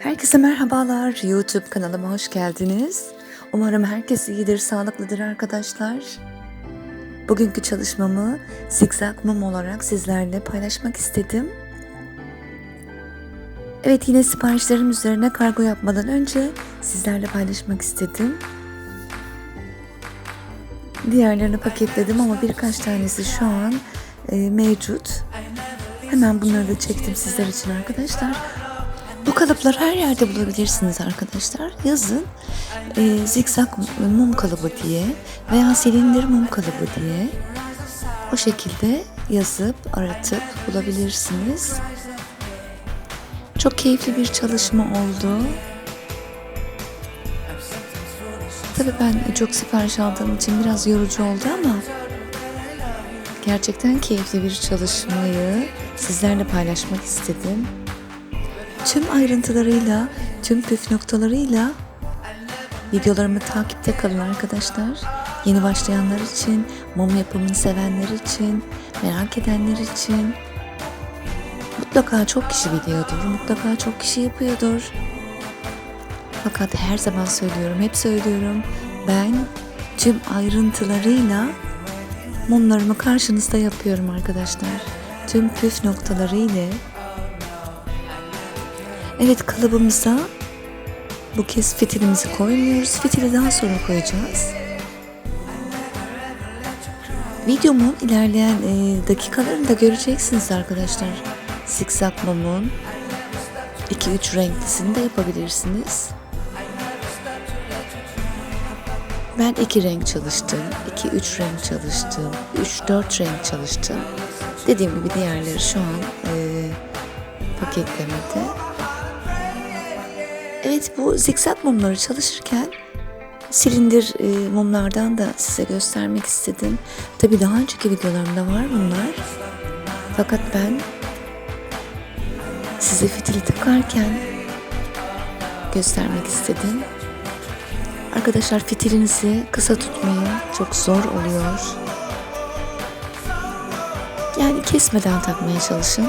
Herkese merhabalar. YouTube kanalıma hoş geldiniz. Umarım herkes iyidir, sağlıklıdır arkadaşlar. Bugünkü çalışmamı zikzak mum olarak sizlerle paylaşmak istedim. Evet yine siparişlerim üzerine kargo yapmadan önce sizlerle paylaşmak istedim. Diğerlerini paketledim ama birkaç tanesi şu an e, mevcut. Hemen bunları da çektim sizler için arkadaşlar. Bu kalıpları her yerde bulabilirsiniz arkadaşlar. Yazın e, zikzak mum kalıbı diye veya silindir mum kalıbı diye o şekilde yazıp aratıp bulabilirsiniz. Çok keyifli bir çalışma oldu. Tabii ben çok sipariş aldığım için biraz yorucu oldu ama gerçekten keyifli bir çalışmayı sizlerle paylaşmak istedim. Tüm ayrıntılarıyla, tüm püf noktalarıyla videolarımı takipte kalın arkadaşlar. Yeni başlayanlar için, mum yapımını sevenler için, merak edenler için. Mutlaka çok kişi biliyordur, mutlaka çok kişi yapıyordur. Fakat her zaman söylüyorum, hep söylüyorum. Ben tüm ayrıntılarıyla mumlarımı karşınızda yapıyorum arkadaşlar. Tüm püf noktaları ile Evet kalıbımıza bu kez fitilimizi koymuyoruz. Fitili daha sonra koyacağız. Videomun ilerleyen e, dakikalarında göreceksiniz arkadaşlar. Zikzak mumun 2-3 renklisini de yapabilirsiniz. Ben iki renk çalıştım, 2-3 renk çalıştım, 3-4 renk çalıştım. Dediğim gibi diğerleri şu an e, paketlemede. Evet bu zikzak mumları çalışırken silindir e, mumlardan da size göstermek istedim. Tabi daha önceki videolarımda var bunlar. Fakat ben size fitili takarken göstermek istedim. Arkadaşlar fitilinizi kısa tutmayı çok zor oluyor. Yani kesmeden takmaya çalışın.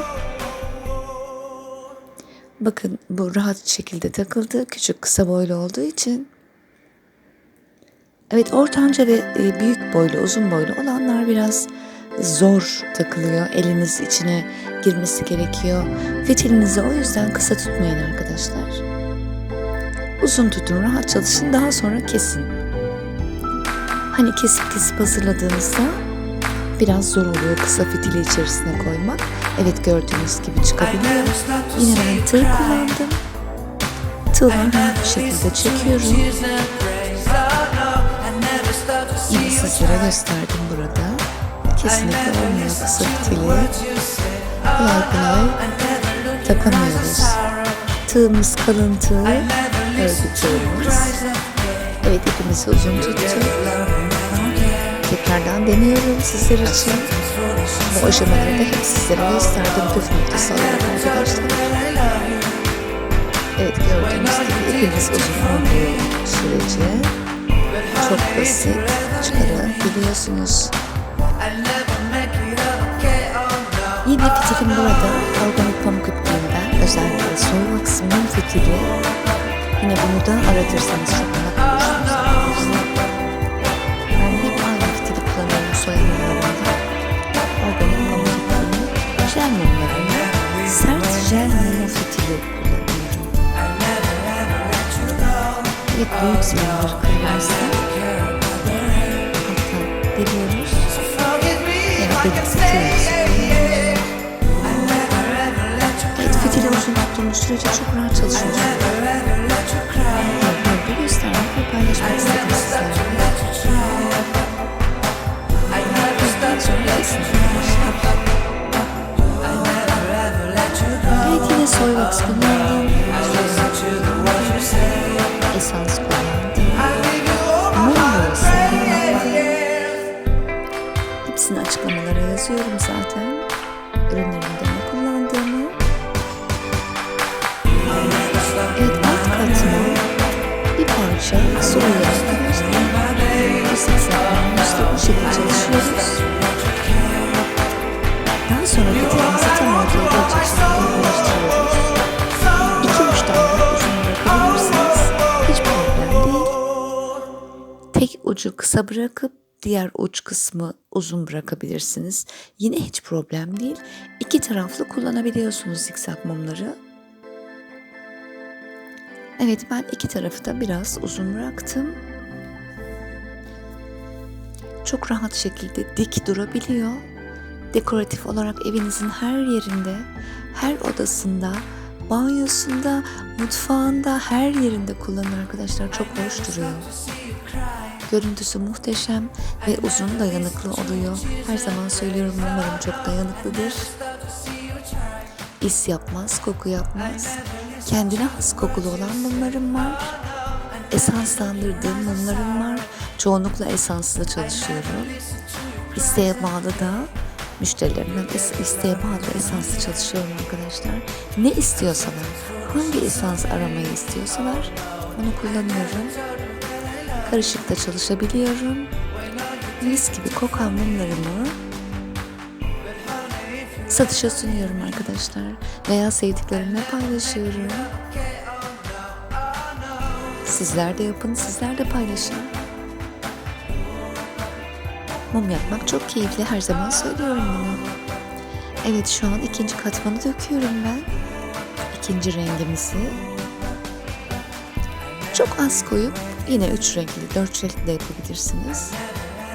Bakın bu rahat şekilde takıldı. Küçük kısa boylu olduğu için. Evet ortanca ve e, büyük boylu uzun boylu olanlar biraz zor takılıyor. Eliniz içine girmesi gerekiyor. Fitilinizi o yüzden kısa tutmayın arkadaşlar. Uzun tutun, rahat çalışın, daha sonra kesin. Hani kesip kesip hazırladığınızda biraz zor oluyor kısa fitili içerisine koymak. Evet gördüğünüz gibi çıkabiliyor. Yine ben tığ kullandım. Rahat bir şekilde çekiyorum. Yine sizlere gösterdim burada. Kesinlikle olmuyor kısa fitili. Kolay kolay takamıyoruz. Tığımız kalın tığ, örgü tığımız. Evet ipimizi uzun tuttuk. Tekrardan deniyorum sizler için. Bu aşamaları da hep sizlere gösterdim püf noktası olarak arkadaşlar. Evet gördüğünüz gibi ipiniz uzun olduğu sürece çok basit çıkarabiliyorsunuz. Yine fitilim burada organik pamuk ipliğinden özellikle soğuk aksımın fitili. Yine bunu da aratırsanız çok jel mumlarında sert jel mum fitili kullanıyorum. Evet büyük silindir kırmızı. Alttan deliyoruz. Yani delik sıkıyoruz. Evet fitili uzun tuttuğumuz sürece çok rahat çalışıyoruz. Böyle göstermek ve paylaşmak istedim sizlerle. Hepsini açıklamalara yazıyorum zaten. Ürünlerimde ne kullandığımı. Evet alt katına bir parça soya yapıyoruz. Bu şekilde çalışıyoruz. Daha sonra katılımızı tam ortaya gelecek şekilde birleştiriyoruz. İki uç tane uzun bırakabilirsiniz. Hiç problem değil. Tek ucu kısa bırakıp diğer uç kısmı uzun bırakabilirsiniz. Yine hiç problem değil. İki taraflı kullanabiliyorsunuz zikzak mumları. Evet ben iki tarafı da biraz uzun bıraktım. Çok rahat şekilde dik durabiliyor. Dekoratif olarak evinizin her yerinde, her odasında, banyosunda, mutfağında, her yerinde kullanın arkadaşlar. Çok hoş duruyor. Görüntüsü muhteşem ve uzun dayanıklı oluyor. Her zaman söylüyorum umarım çok dayanıklıdır. İs yapmaz, koku yapmaz. Kendine has kokulu olan mumlarım var. Esanslandırdığım mumlarım var. Çoğunlukla esanslı çalışıyorum. İsteğe bağlı da müşterilerimden isteğe bağlı esanslı çalışıyorum arkadaşlar. Ne istiyorsalar, hangi esans aramayı istiyorsalar onu kullanıyorum. Karışık da çalışabiliyorum. Mis gibi kokan mumlarımı satışa sunuyorum arkadaşlar. Veya sevdiklerimle paylaşıyorum. Sizler de yapın, sizler de paylaşın. Mum yapmak çok keyifli, her zaman söylüyorum bunu. Evet şu an ikinci katmanı döküyorum ben. İkinci rengimizi. Çok az koyup yine üç renkli, dört renkli de yapabilirsiniz.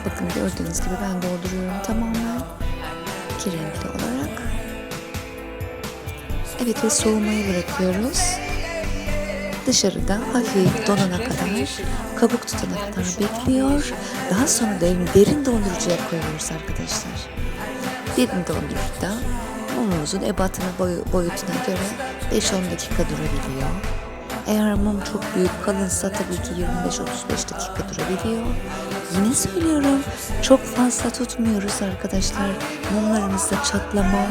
Bakın gördüğünüz gibi ben dolduruyorum tamamen. iki renkli olarak. Evet ve soğumaya bırakıyoruz. Dışarıda hafif donana kadar, kabuk tutana kadar bekliyor. Daha sonra da derin dondurucuya koyuyoruz arkadaşlar. Derin dondurucuda mumumuzun ebatına boyu, boyutuna göre 5-10 dakika durabiliyor. Eğer mum çok büyük kalınsa tabii ki 25-35 dakika durabiliyor. Yine söylüyorum çok fazla tutmuyoruz arkadaşlar. Mumlarımızda çatlama,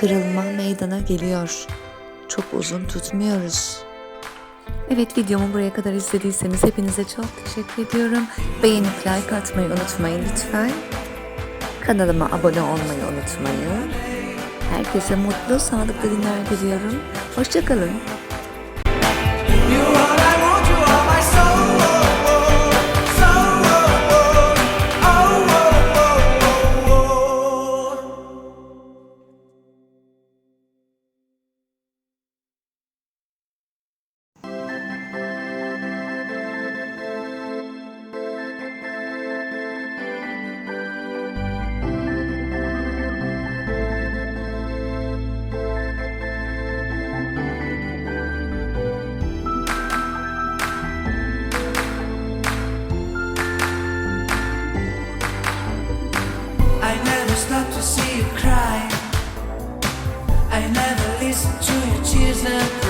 kırılma meydana geliyor. Çok uzun tutmuyoruz. Evet videomu buraya kadar izlediyseniz hepinize çok teşekkür ediyorum. Beğenip like atmayı unutmayın lütfen. Kanalıma abone olmayı unutmayın. Herkese mutlu, sağlıklı günler diliyorum. Hoşçakalın. never stop to see you cry. I never listen to your tears and